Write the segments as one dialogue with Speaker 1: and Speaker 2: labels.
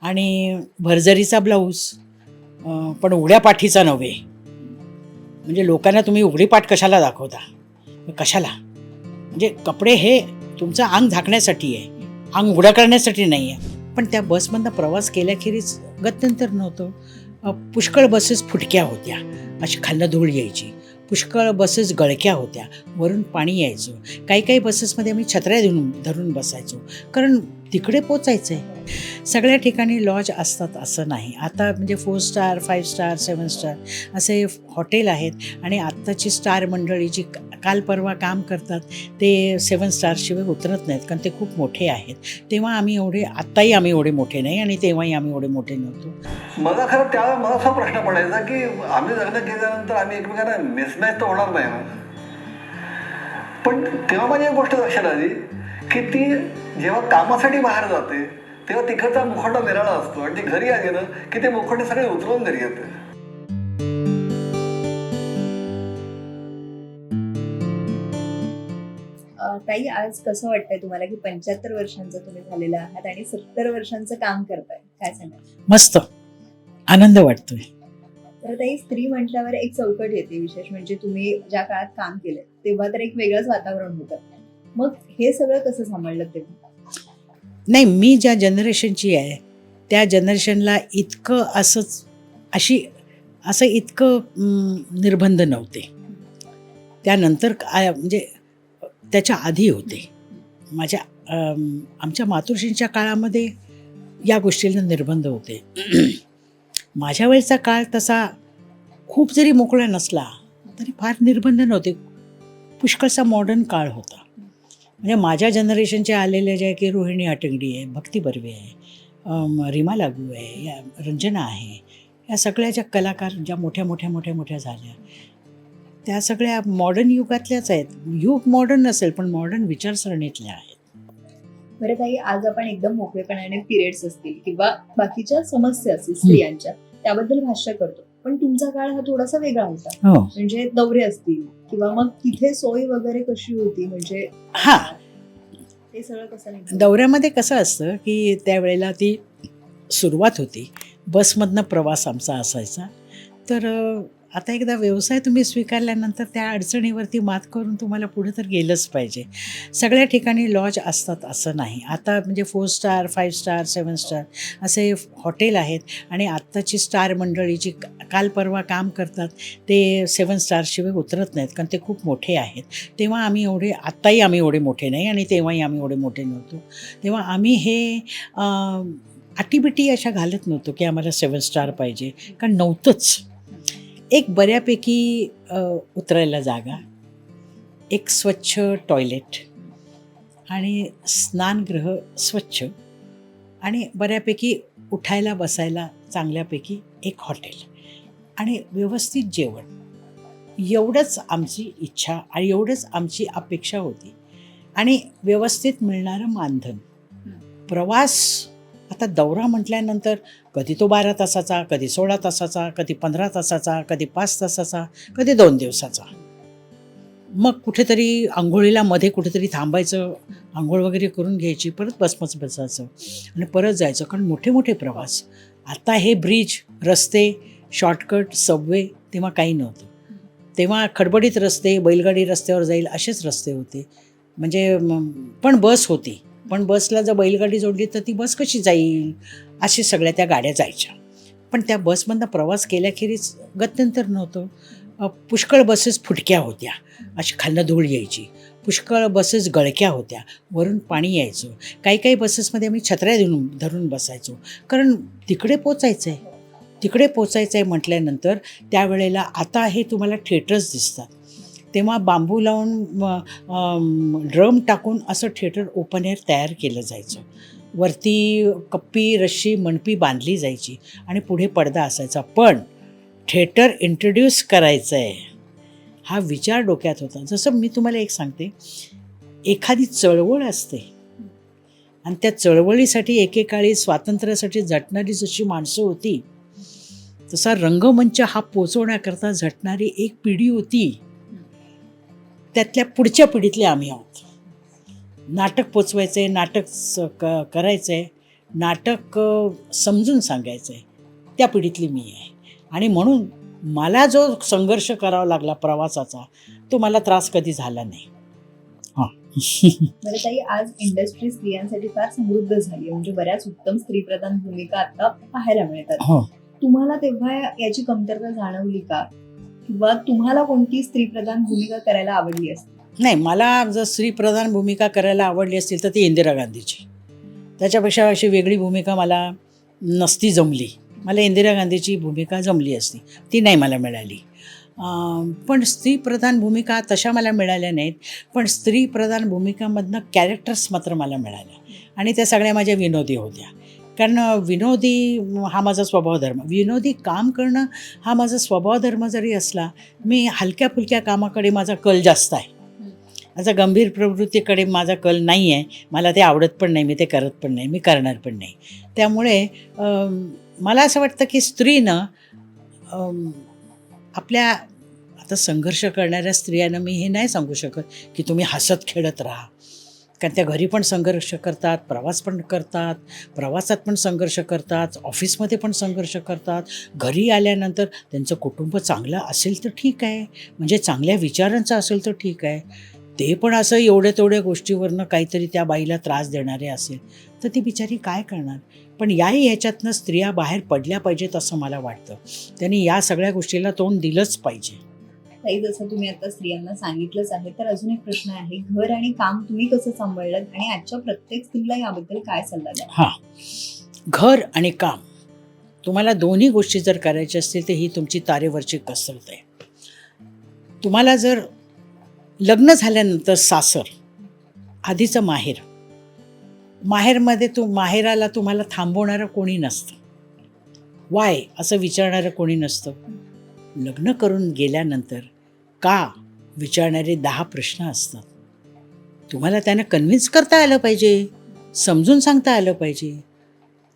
Speaker 1: आणि भरजरीचा ब्लाऊज पण उघड्या पाठीचा नव्हे. म्हणजे लोकांना तुम्ही उघडी पाठ कशाला दाखवता? कशाला? म्हणजे कपडे हे तुमचं अंग झाकण्यासाठी आहे. अंग उघडं करण्यासाठी नाही आहे. पण त्या बसमधनं प्रवास केल्याखेरीज गत्यंतर नव्हतं. पुष्कळ बसेस फुटक्या होत्या. अशी खाल्लं धूळ यायची. पुष्कळ बसेस गळक्या होत्या. वरून पाणी यायचं. काही काही बसेसमध्ये आम्ही छत्र्या धरून धरून बसायचो. कारण तिकडे पोचायचं आहे सगळ्या ठिकाणी लॉज असतात असं नाही. आता म्हणजे four star five star seven star असे हॉटेल आहेत आणि आत्ताची स्टार मंडळी जी काल परवा काम करतात ते सेवन स्टारशिवाय उतरत नाहीत कारण ते खूप मोठे आहेत. तेव्हा आम्ही एवढे आत्ताही आम्ही एवढे मोठे नाही आणि तेव्हाही आम्ही एवढे मोठे नव्हतो.
Speaker 2: मला खरं त्यावेळेला मला असा प्रश्न पडायचा की आम्ही लग्न केल्यानंतर आम्ही एकमेकांना मिसमॅच तर होणार नाही ना. पण तेव्हा माझी एक गोष्ट लक्षात आली की ती जेव्हा कामासाठी बाहेर जाते तेव्हा तिकडचा मुखवटा निराळा असतो आणि ती घरी आली ना की ते मुखवटे सगळे उतरवून घरी येते.
Speaker 3: ताई आज कसं वाटतंय तुम्हाला की पंच्याहत्तर वर्षांचं तुम्ही झालेलं आहात आणि सत्तर वर्षांचं काम करताय? काय सांगाल?
Speaker 1: मस्त. आनंद वाटतोय.
Speaker 3: तर ताई स्त्री म्हटल्यावर एक चौकट येते विशेष म्हणजे तुम्ही ज्या काळात काम केलं तेव्हा तर एक वेगळंच वातावरण होतं. मग हे सगळं कसं सांभाळलं तेव्हा
Speaker 1: नाही मी ज्या जनरेशनची आहे त्या जनरेशनला इतकं असंच अशी असं इतकं निर्बंध नव्हते. त्यानंतर काय म्हणजे त्याच्या आधी होते. माझ्या आमच्या मातोश्रींच्या काळामध्ये या गोष्टीला निर्बंध होते. माझ्या वेळेचा काळ तसा खूप जरी मोकळा नसला तरी फार निर्बंध नव्हते. पुष्कळसा मॉडर्न काळ होता. म्हणजे माझ्या जनरेशनच्या आलेले ज्या की रोहिणी अटंगडी आहे भक्ती बर्वे आहे रिमा रीमा लागू आहे या रंजना आहे या सगळ्या ज्या कलाकार ज्या मोठ्या मोठ्या मोठ्या मोठ्या झाल्या. त्या सगळ्या मॉडर्न युगातल्याच आहेत. युग मॉडर्न नसेल पण मॉडर्न विचारसरणीतल्या आहेत.
Speaker 3: बरं ताई आज आपण एकदम मोकळेपणाने पिरियड्स असतील किंवा बाकीच्या समस्या असतील स्त्रियांच्या त्याबद्दल भाष्य करतो. पण तुमचा काळ हा थोडासा वेगळा होता.
Speaker 1: हो.
Speaker 3: म्हणजे दौरे असतील किंवा मग तिथे सोय वगैरे कशी होती? म्हणजे
Speaker 1: हां.
Speaker 3: ते सगळं कसं नाही
Speaker 1: दौऱ्यामध्ये कसं असतं की त्यावेळेला ती सुरुवात होती. बसमधनं प्रवास आमचा असायचा. तर आता एकदा व्यवसाय तुम्ही स्वीकारल्यानंतर त्या अडचणीवरती मात करून तुम्हाला पुढे तर गेलंच पाहिजे. सगळ्या ठिकाणी लॉज असतात असं नाही. आता म्हणजे four star five star seven star असे हॉटेल आहेत आणि आत्ताची स्टार मंडळी जी काल परवा काम करतात ते सेवन स्टारशिवाय उतरत नाहीत कारण ते खूप मोठे आहेत. तेव्हा आम्ही एवढे आत्ताही आम्ही एवढे मोठे नाही आणि तेव्हाही आम्ही एवढे मोठे नव्हतो. तेव्हा आम्ही हे अटीबिटी अशा घालत नव्हतो की आम्हाला सेवन स्टार पाहिजे. कारण नव्हतंच. एक बऱ्यापैकी उतरायला जागा एक स्वच्छ टॉयलेट आणि स्नानगृह स्वच्छ आणि बऱ्यापैकी उठायला बसायला चांगल्यापैकी एक हॉटेल आणि व्यवस्थित जेवण. एवढंच आमची इच्छा आणि एवढंच आमची अपेक्षा होती आणि व्यवस्थित मिळणारं मानधन. प्रवास आता दौरा म्हटल्यानंतर कधी तो बारा तासाचा कधी सोळा तासाचा कधी पंधरा तासाचा कधी पाच तासाचा कधी दोन दिवसाचा. मग कुठेतरी आंघोळीला मध्ये कुठेतरी थांबायचं आंघोळ वगैरे करून घ्यायची परत बसमच बसायचं आणि परत जायचं. कारण मोठे मोठे प्रवास. आता हे ब्रिज रस्ते शॉर्टकट सबवे तेव्हा काही नव्हतं. तेव्हा खडबडीत रस्ते बैलगाडी रस्त्यावर जाईल असेच रस्ते होते. म्हणजे पण बस होती. पण बसला जर बैलगाडी जोडली तर ती बस कशी जाईल? अशी सगळ्या त्या गाड्या जायच्या. पण त्या बसमधनं प्रवास केल्याखेरीज गत्यंतर नव्हतं. पुष्कळ बसेस फुटक्या होत्या. अशी खालनं धूळ यायची. पुष्कळ बसेस गळक्या होत्या. वरून पाणी यायचं. काही काही बसेसमध्ये आम्ही छत्र्या धरून धरून बसायचो. कारण तिकडे पोचायचं आहे तिकडे पोचायचं आहे म्हटल्यानंतर त्यावेळेला आता हे तुम्हाला थिएटर्स दिसतात. तेव्हा बांबू लावून ड्रम टाकून असं थिएटर ओपन एअर तयार केलं जायचं. वरती कप्पी रश्शी मणपी बांधली जायची आणि पुढे पडदा असायचा. पण थिएटर इंट्रोड्यूस करायचं आहे हा विचार डोक्यात होता. जसं मी तुम्हाला एक सांगते एखादी चळवळ असते आणि त्या चळवळीसाठी एकेकाळी स्वातंत्र्यासाठी झटणारी जशी माणसं होती तसा रंगमंच हा पोचवण्याकरता झटणारी एक पिढी होती. त्यातल्या पुढच्या पिढीतले आम्ही आहोत. नाटक पोचवायचं आहे नाटक स क करायचं आहे नाटक समजून सांगायचं आहे त्या पिढीतली मी आहे. आणि म्हणून मला जो संघर्ष करावा लागला प्रवासाचा तो मला त्रास कधी झाला नाही. हां.
Speaker 3: बरं ताई आज इंडस्ट्री स्त्रियांसाठी फार समृद्ध झाली आहे. म्हणजे बऱ्याच उत्तम स्त्रीप्रधान भूमिका आता पाहायला मिळतात.
Speaker 1: हो.
Speaker 3: तुम्हाला तेव्हा याची कमतरता जाणवली का? किंवा तुम्हाला कोणती स्त्रीप्रधान भूमिका करायला आवडली असते?
Speaker 1: नाही मला जर स्त्रीप्रधान भूमिका करायला आवडली असतील तर ती इंदिरा गांधीची. त्याच्यापेक्षा अशी वेगळी भूमिका मला नसती जमली. मला इंदिरा गांधीची भूमिका जमली असती. ती नाही मला मिळाली. पण स्त्रीप्रधान भूमिका तशा मला मिळाल्या नाहीत. पण स्त्रीप्रधान भूमिकामधनं कॅरेक्टर्स मात्र मला मिळाल्या. आणि त्या सगळ्या माझ्या विनोदी होत्या. कारण विनोदी हा माझा स्वभाव धर्म. विनोदी काम करणं हा माझा स्वभाव धर्म जरी असला मी हलक्या फुलक्या कामाकडे माझा कल जास्त आहे. माझा गंभीर प्रवृत्तीकडे माझा कल नाही आहे मला ते आवडत पण नाही मी ते करत पण नाही मी करणार पण नाही. त्यामुळे मला असं वाटतं की स्त्रीनं आपल्या आता संघर्ष करणाऱ्या स्त्रियांना मी हे नाही सांगू शकत की तुम्ही हसत खेळत राहा. कारण त्या घरी पण संघर्ष करतात प्रवास पण करतात प्रवासात पण संघर्ष करतात ऑफिसमध्ये पण संघर्ष करतात. घरी आल्यानंतर त्यांचं कुटुंब चांगलं असेल तर ठीक आहे. म्हणजे चांगल्या विचारांचं असेल तर ठीक आहे. ते पण असं एवढ्या तेवढ्या गोष्टीवरनं काहीतरी त्या बाईला त्रास देणारे असेल तर ती बिचारी काय करणार? पण याही ह्याच्यातनं स्त्रिया बाहेर पडल्या पाहिजेत असं मला वाटतं. त्यांनी या सगळ्या गोष्टीला तोंड दिलंच पाहिजे.
Speaker 3: ताई जसं तुम्ही आता स्त्रियांना सांगितलंच आहे तर अजून एक प्रश्न आहे घर आणि काम तुम्ही कसं सांभाळलं आणि आजच्या प्रत्येक स्त्रीला याबद्दल काय सल्ला द्या
Speaker 1: हां. घर आणि काम तुम्हाला दोन्ही गोष्टी जर करायच्या असतील तर ही तुमची तारेवरची कसरत आहे. तुम्हाला जर लग्न झाल्यानंतर सासर आधीचं माहेर माहेरमध्ये तू माहेराला तुम्हाला थांबवणारं कोणी नसतं. वाय असं विचारणारं कोणी नसतं. लग्न करून गेल्यानंतर का विचारणारे दहा प्रश्न असतात. तुम्हाला त्यांना कन्व्हिन्स करता आलं पाहिजे समजून सांगता आलं पाहिजे.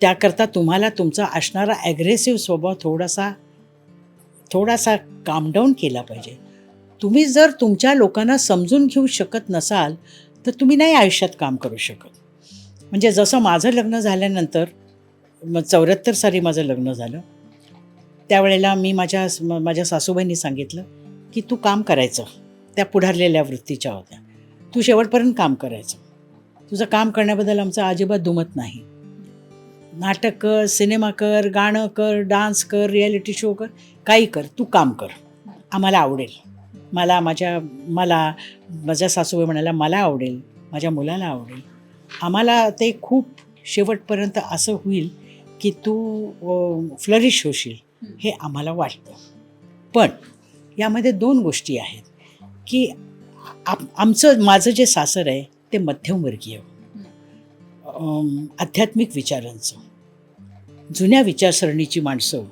Speaker 1: त्याकरता तुम्हाला तुमचा असणारा ॲग्रेसिव्ह स्वभाव थोडासा थोडासा कामडाऊन केला पाहिजे. तुम्ही जर तुमच्या लोकांना समजून घेऊ शकत नसाल तर तुम्ही नाही आयुष्यात काम करू शकत. म्हणजे जसं माझं लग्न झाल्यानंतर मग चौऱ्याहत्तर साली माझं लग्न झालं. त्यावेळेला मी माझ्या माझ्या सासूबाईंनी सांगितलं की तू काम करायचं. त्या पुढारलेल्या वृत्तीच्या होत्या. तू शेवटपर्यंत काम करायचं. तुझं काम करण्याबद्दल आमचं अजिबात दुमत नाही. नाटक कर सिनेमा कर गाणं कर डान्स कर रियालिटी शो कर काही कर तू काम कर. आम्हाला आवडेल. मला माझ्या मला माझ्या सासूबाई म्हणाला मला आवडेल. माझ्या मुलाला आवडेल. आम्हाला ते खूप शेवटपर्यंत असं होईल की तू फ्लरिश होशील. हे आम्हाला वाटतं. पण यामध्ये दोन गोष्टी आहेत की आप आमचं माझं जे सासर आहे ते मध्यमवर्गीय. आध्यात्मिक विचारांचं. जुन्या विचारसरणीची माणसं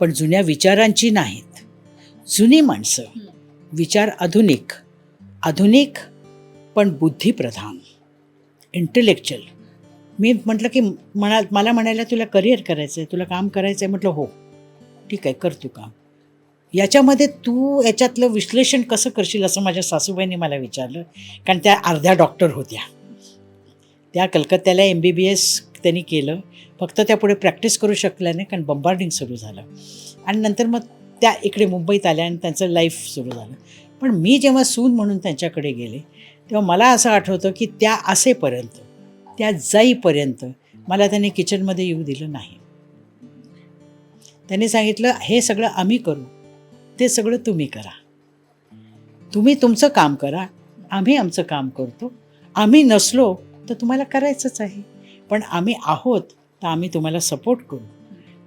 Speaker 1: पण जुन्या विचारांची नाहीत. जुनी माणसं विचार आधुनिक आधुनिक पण बुद्धिप्रधान इंटेलेक्च्युअल मी म्हटलं की म्हणा मला म्हणायला तुला करिअर करायचं आहे तुला काम करायचं आहे म्हटलं हो. ठीक आहे कर तू काम याच्यामध्ये तू याच्यातलं विश्लेषण कसं करशील असं माझ्या सासूबाईंनी मला विचारलं. कारण त्या अर्ध्या डॉक्टर होत्या. त्या कलकत्त्याला एम बी बी एस त्यांनी केलं. फक्त त्या पुढे प्रॅक्टिस करू शकल्या नाही कारण बंबार्डिंग सुरू झालं. आणि नंतर मग त्या इकडे मुंबईत आल्या आणि त्यांचं लाईफ सुरू झालं. पण मी जेव्हा सून म्हणून त्यांच्याकडे गेले तेव्हा मला असं आठवतं की त्या असेपर्यंत त्या जाईपर्यंत मला त्यांनी किचनमध्ये येऊ दिलं नाही. त्यांनी सांगितलं हे सगळं आम्ही करू. ते सगळं तुम्ही करा. तुम्ही तुमचं काम करा. आम्ही आमचं काम करतो. आम्ही नसलो तर तुम्हाला करायचंच आहे. पण आम्ही आहोत तर आम्ही तुम्हाला सपोर्ट करू.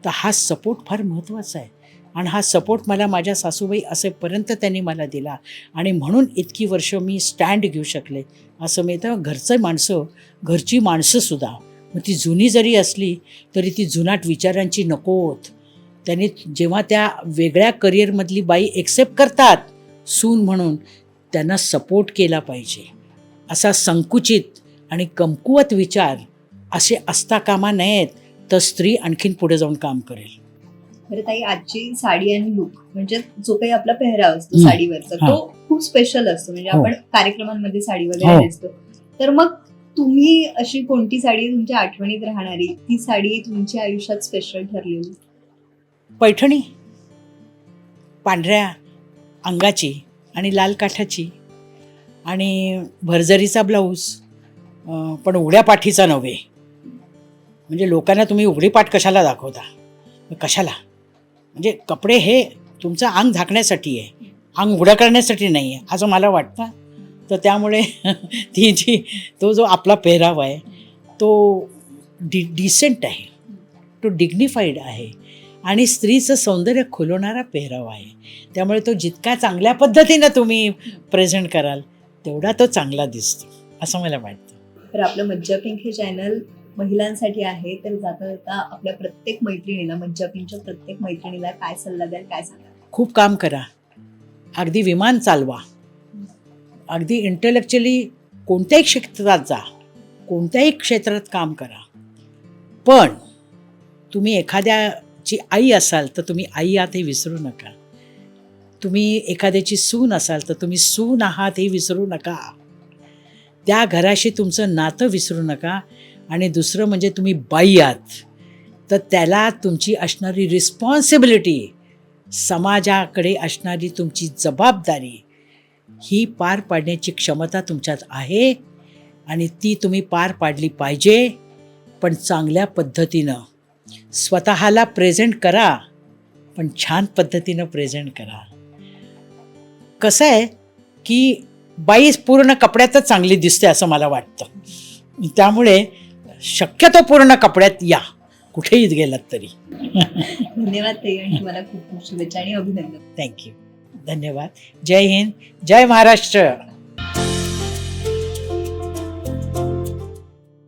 Speaker 1: तर हा सपोर्ट फार महत्त्वाचा आहे. आणि हा सपोर्ट मला माझ्या सासूबाई असेपर्यंत त्यांनी मला दिला. आणि म्हणून इतकी वर्ष मी स्टँड घेऊ शकले. असं मी तर घरचं माणसं घरची माणसंसुद्धा. मग ती जुनी जरी असली तरी ती जुनाट विचारांची नकोत. त्यांनी जेव्हा त्या वेगळ्या करिअरमधली बाई एक्सेप्ट करतात सून म्हणून त्यांना सपोर्ट केला पाहिजे. असा संकुचित आणि कमकुवत विचार असे असता कामा नयेत तर स्त्री आणखीन पुढे जाऊन काम करेल.
Speaker 3: बरं ताई आजची साडी आणि लुक म्हणजे जो काही आपला पेहराव असतो. साडीवरचा तो खूप स्पेशल असतो. म्हणजे
Speaker 1: हो.
Speaker 3: आपण कार्यक्रमांमध्ये साडी
Speaker 1: हो.
Speaker 3: वगैरे नेसतो. तर मग तुम्ही अशी कोणती साडी तुमच्या आठवणीत राहणारी? ती साडी तुमच्या आयुष्यात स्पेशल ठरलेली?
Speaker 1: पैठणी? पांढऱ्या अंगाची आणि लाल काठाची. आणि भरजरीचा ब्लाऊज पण उघड्या पाठीचा नव्हे. म्हणजे लोकांना तुम्ही उघडी पाठ कशाला दाखवता? कशाला? म्हणजे कपडे हे तुमचं अंग झाकण्यासाठी आहे. अंग उघडं करण्यासाठी नाही आहे असं मला वाटतं. तर त्यामुळे ती जी तो जो आपला पेहराव आहे तो डि डिसेंट आहे. तो डिग्निफाईड आहे. आणि स्त्रीचं सौंदर्य खुलवणारा पेहराव आहे. त्यामुळे तो जितका चांगल्या पद्धतीनं तुम्ही प्रेझेंट कराल तेवढा तो चांगला दिसतो असं मला वाटतं.
Speaker 3: तर आपलं मज्जा पिंक हे चॅनल महिलांसाठी आहे तर जाता जाता आपल्या प्रत्येक मैत्रिणीला मज्जा पिंकच्या प्रत्येक मैत्रिणीला काय सल्ला द्याल काय सांगाल?
Speaker 1: खूप काम करा. अगदी विमान चालवा. अगदी इंटेलेक्च्युअली कोणत्याही क्षेत्रात जा. कोणत्याही क्षेत्रात काम करा. पण तुम्ही जी आई असाल तर तुम्ही आई आहात हे विसरू नका. तुम्ही एखाद्याची सून असाल तर तुम्ही सून आहात हे विसरू नका. त्या घराशी तुमचं नातं विसरू नका. आणि दुसरं म्हणजे तुम्ही बाई आहात तर त्याला तुमची असणारी रिस्पॉन्सिबिलिटी समाजाकडे असणारी तुमची जबाबदारी ही पार पाडण्याची क्षमता तुमच्यात आहे. आणि ती तुम्ही पार पाडली पाहिजे पण चांगल्या पद्धतीनं. स्वतःला प्रेझेंट करा पण छान पद्धतीनं प्रेझेंट करा. कसं आहे की बाई पूर्ण कपड्यातच चांगली दिसते असं मला वाटतं. त्यामुळे शक्यतो पूर्ण कपड्यात या कुठेही गेलात तरी.
Speaker 3: धन्यवाद आणि तुम्हाला खूप खूप शुभेच्छा आणि अभिनंदन.
Speaker 1: थँक्यू धन्यवाद. जय हिंद. जय महाराष्ट्र.